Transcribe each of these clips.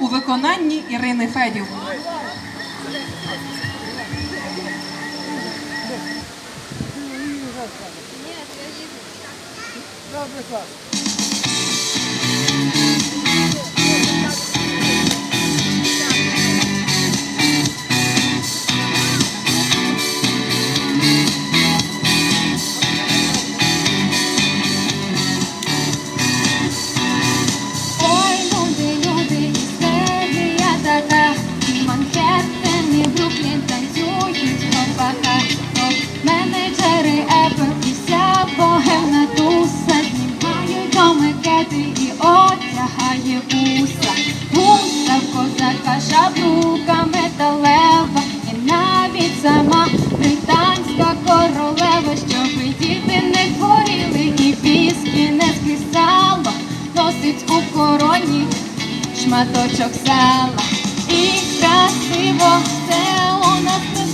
у виконанні Ірини Федів. Ой, Гуса в козака шаблука металева, і навіть сама британська королева, щоб діти не хворіли і віскі не скисало носить у короні шматочок сала. І красиво, все у нас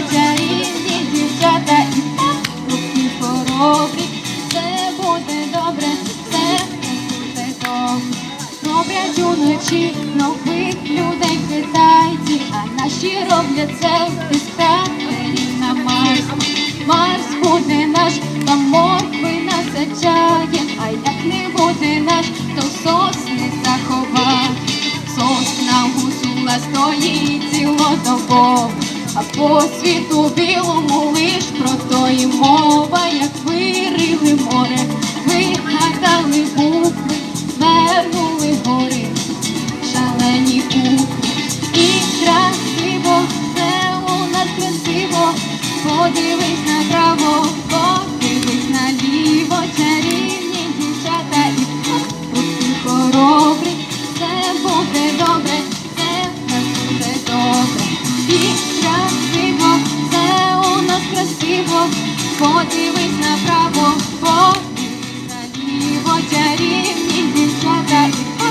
чарівні дівчата і так руки хоробрі, все буде добре, все буде добре. Роблять уночі нових людей китайці, а наші роблять селфі з кратерів на Марс. Марс буде наш, там моркви насаджає, а як не буде наш, то сосни заховає. Сосна гусула стоїть цілодобово, по світу білому лиш про то і мова, як вирили море, подивись направо, подивись наліво, чарівні дівчата і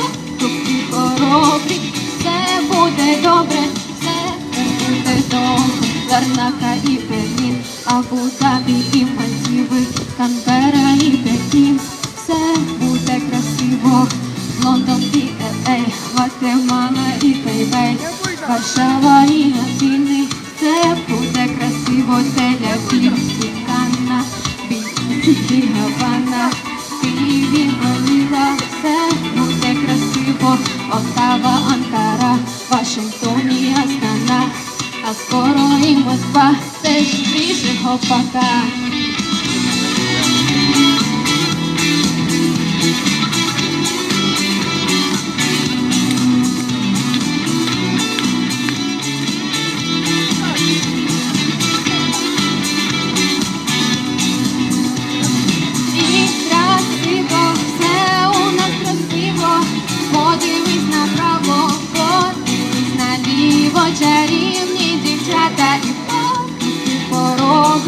руки хоробрі, все буде добре, все буде добре. Ларнака і Берлін, Абу-Дабі і Мальдіви, Канбера і Пекін, все буде красиво. Лондон і Л.А., Гватемала і Тайбей, Варшава і Афіни, все буде Гавана, Києві, Маніла, все ну, буде красиво, Оттава, Анкара, Вашингтон і Астана, а скоро і Москва, теж свіжого пока.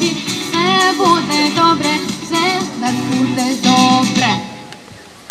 все буде добре, все нас буде.